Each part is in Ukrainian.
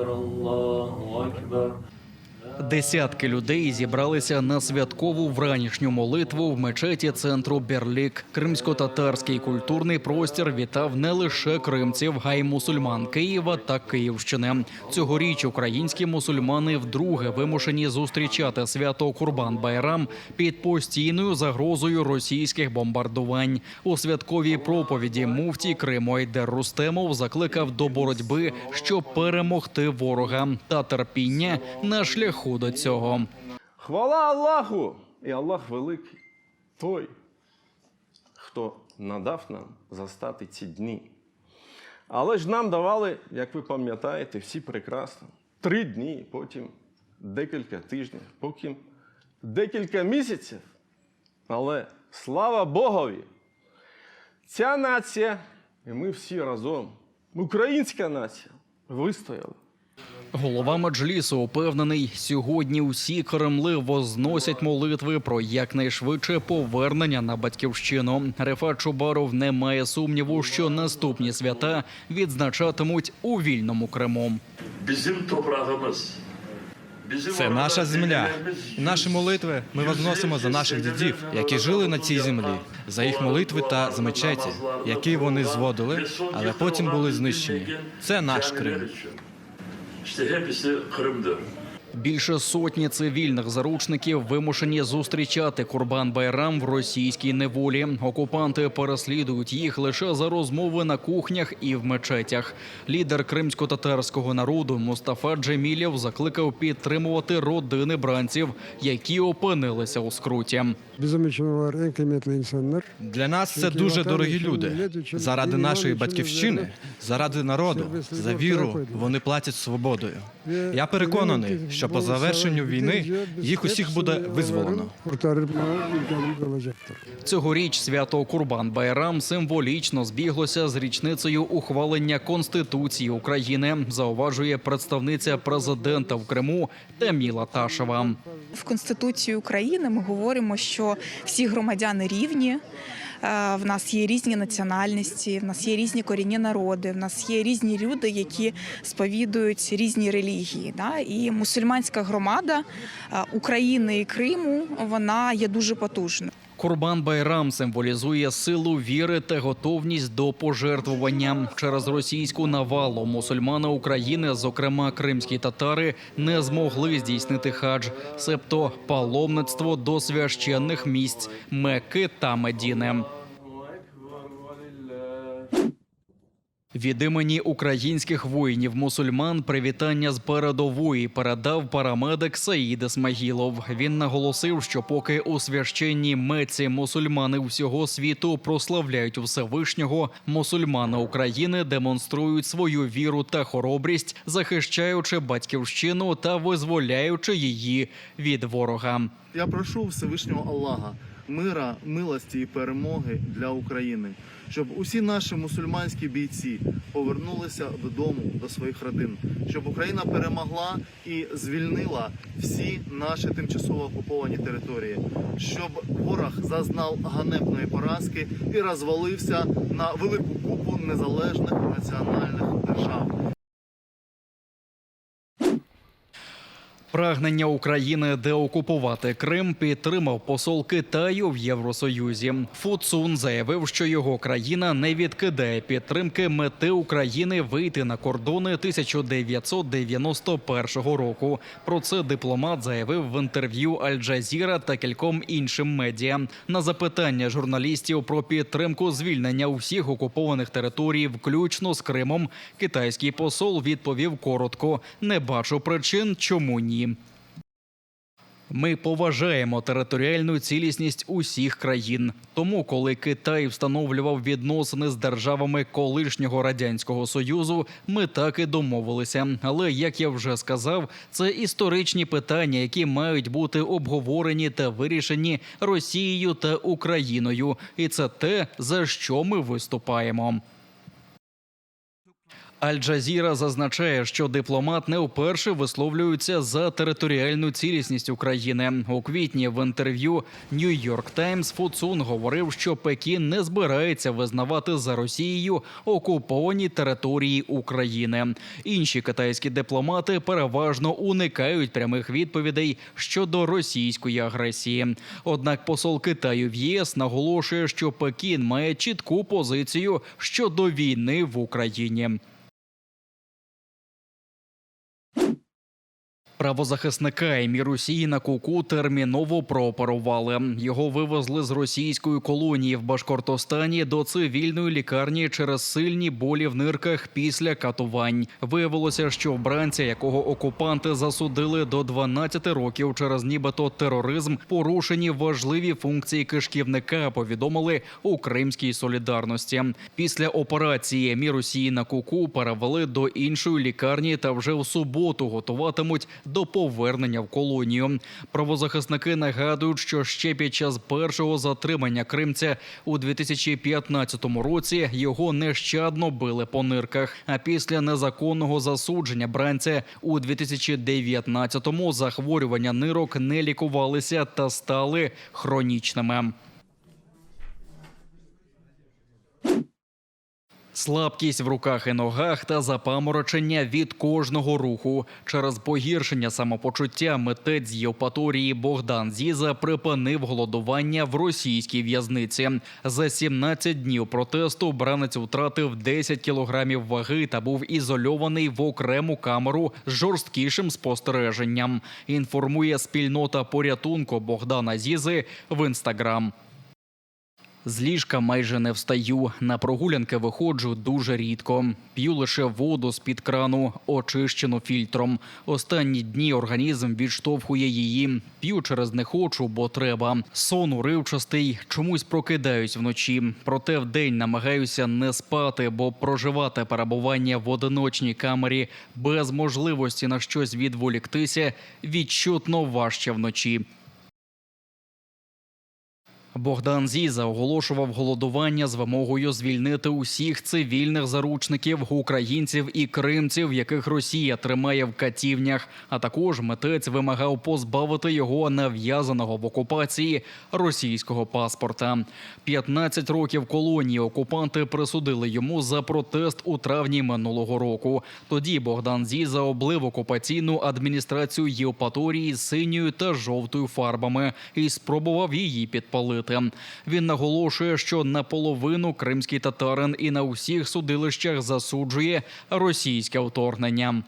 الله أكبر الله أكبر الله أكبر Десятки людей зібралися на святкову вранішню молитву в мечеті центру Берлік. Кримсько-татарський культурний простір вітав не лише кримців, а й мусульман Києва та Київщини. Цьогоріч українські мусульмани вдруге вимушені зустрічати свято Курбан-Байрам під постійною загрозою російських бомбардувань. У святковій проповіді муфтій Криму Айдер Рустемов закликав до боротьби, щоб перемогти ворога та терпіння на шляху до цього. Хвала Аллаху! І Аллах великий, той, хто надав нам застати ці дні. Але ж нам давали, як ви пам'ятаєте, всі прекрасно, три дні, потім декілька тижнів, потім декілька місяців. Але слава Богові! Ця нація, і ми всі разом, українська нація, вистояли. Голова меджлісу упевнений, сьогодні усі Кремли возносять молитви про якнайшвидше повернення на батьківщину. Рефат Чубаров не має сумніву, що наступні свята відзначатимуть у вільному Криму. Це наша земля. наші молитви ми возносимо за наших дідів, які жили на цій землі, за їх молитви та dualarla, з мечеті, які вони зводили, але потім були знищені. Це наш Крим. İşte hepsi Kırım'dı. Більше сотні цивільних заручників вимушені зустрічати Курбан Байрам в російській неволі. Окупанти переслідують їх лише за розмови на кухнях і в мечетях. Лідер кримсько-татарського народу Мустафа Джемілєв закликав підтримувати родини бранців, які опинилися у скруті. Для нас це дуже дорогі люди. Заради нашої батьківщини, заради народу, за віру вони платять свободою. Я переконаний, що по завершенню війни їх усіх буде визволено. Цьогоріч свято Курбан Байрам символічно збіглося з річницею ухвалення Конституції України, зауважує представниця президента в Криму Таміла Ташева. В Конституції України ми говоримо, що всі громадяни рівні. Е, В нас є різні національності, в нас є різні корінні народи, в нас є різні люди, які сповідують різні релігії. Да? І мусульманська громада е, України і Криму вона є дуже потужною. Курбан Байрам символізує силу віри та готовність до пожертвування. Через російську навалу мусульмани України, зокрема кримські татари, не змогли здійснити хадж, себто паломництво до священних місць Мекки та Медіни. Від імені українських воїнів-мусульман привітання з передової передав парамедик Саїд Ісмагілов. Він наголосив, що поки у священній Меці мусульмани всього світу прославляють Всевишнього, мусульмани України демонструють свою віру та хоробрість, захищаючи батьківщину та визволяючи її від ворога. Я прошу Всевишнього Аллаха мира, милості і перемоги для України, щоб усі наші мусульманські бійці повернулися додому до своїх родин, щоб Україна перемогла і звільнила всі наші тимчасово окуповані території, щоб ворог зазнав ганебної поразки і розвалився на велику купу незалежних національних держав. Прагнення України деокупувати Крим підтримав посол Китаю в Євросоюзі. Фу Цун заявив, що його країна не відкидає підтримки мети України вийти на кордони 1991 року. Про це дипломат заявив в інтерв'ю Аль-Джазіра та кільком іншим медіа. На запитання журналістів про підтримку звільнення усіх окупованих територій, включно з Кримом, китайський посол відповів коротко: не бачу причин, чому ні. Ми поважаємо територіальну цілісність усіх країн. Тому, коли Китай встановлював відносини з державами колишнього радянського союзу, ми так і домовилися. Але як я вже сказав, це історичні питання, які мають бути обговорені та вирішені Росією та Україною, і це те, за що ми виступаємо. Аль-Джазіра зазначає, що дипломат не вперше висловлюється за територіальну цілісність України. У квітні в інтерв'ю Нью-Йорк Таймс Фуцун говорив, що Пекін не збирається визнавати за Росією окуповані території України. Інші китайські дипломати переважно уникають прямих відповідей щодо російської агресії. Однак посол Китаю в ЄС наголошує, що Пекін має чітку позицію щодо війни в Україні. Правозахисника Емір Росії Куку терміново прооперували. Його вивезли з російської колонії в Башкортостані до цивільної лікарні через сильні болі в нирках після катувань. Виявилося, що вбранця, якого окупанти засудили до 12 років через нібито тероризм, порушені важливі функції кишківника. Повідомили у Кримській солідарності. Після операції Емір Росії на Куку перевели до іншої лікарні та вже в суботу готуватимуть до повернення в колонію. Правозахисники нагадують, що ще під час першого затримання кримця у 2015 році його нещадно били по нирках. А після незаконного засудження бранця у 2019-му захворювання нирок не лікувалися та стали хронічними. Слабкість в руках і ногах та запаморочення від кожного руху через погіршення самопочуття митець з Євпаторії Богдан Зіза припинив голодування в російській в'язниці. За 17 днів протесту бранець втратив 10 кілограмів ваги та був ізольований в окрему камеру з жорсткішим спостереженням. Інформує спільнота порятунку Богдана Зізи в інстаграм. З ліжка майже не встаю. На прогулянки виходжу дуже рідко. П'ю лише воду з під крану, очищену фільтром. Останні дні організм відштовхує її. П'ю через не хочу, бо треба. Сон уривчастий, чомусь прокидаюсь вночі. Проте вдень намагаюся не спати, бо проживати перебування в одиночній камері без можливості на щось відволіктися відчутно важче вночі. Богдан Зіза оголошував голодування з вимогою звільнити усіх цивільних заручників, українців і кримців, яких Росія тримає в катівнях. А також митець вимагав позбавити його нав'язаного в окупації російського паспорта. 15 років колонії окупанти присудили йому за протест у травні минулого року. Тоді Богдан Зіза облив окупаційну адміністрацію Євпаторії синьою та жовтою фарбами і спробував її підпалити. Він наголошує, що наполовину кримський татарин і на усіх судилищах засуджує російське вторгнення.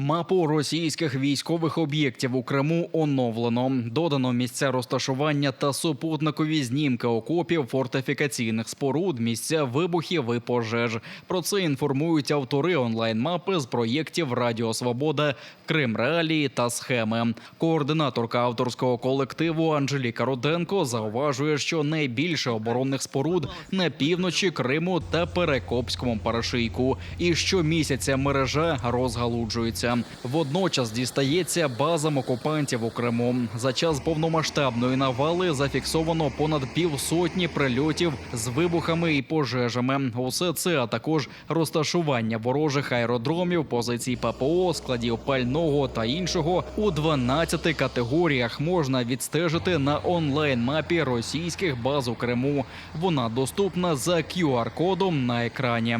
Мапу російських військових об'єктів у Криму оновлено. Додано місця розташування та супутникові знімки окопів, фортифікаційних споруд, місця вибухів і пожеж. Про це інформують автори онлайн-мапи з проєктів Радіо Свобода, Крим Реалії та схеми. Координаторка авторського колективу Анжеліка Руденко зауважує, що найбільше оборонних споруд на півночі Криму та Перекопському перешийку. І щомісяця мережа розгалуджується. Водночас дістається базам окупантів у Криму. За час повномасштабної навали зафіксовано понад півсотні прильотів з вибухами і пожежами. Усе це а також розташування ворожих аеродромів, позицій ППО, складів пального та іншого у 12 категоріях можна відстежити на онлайн-мапі російських баз у Криму. Вона доступна за QR-кодом на екрані.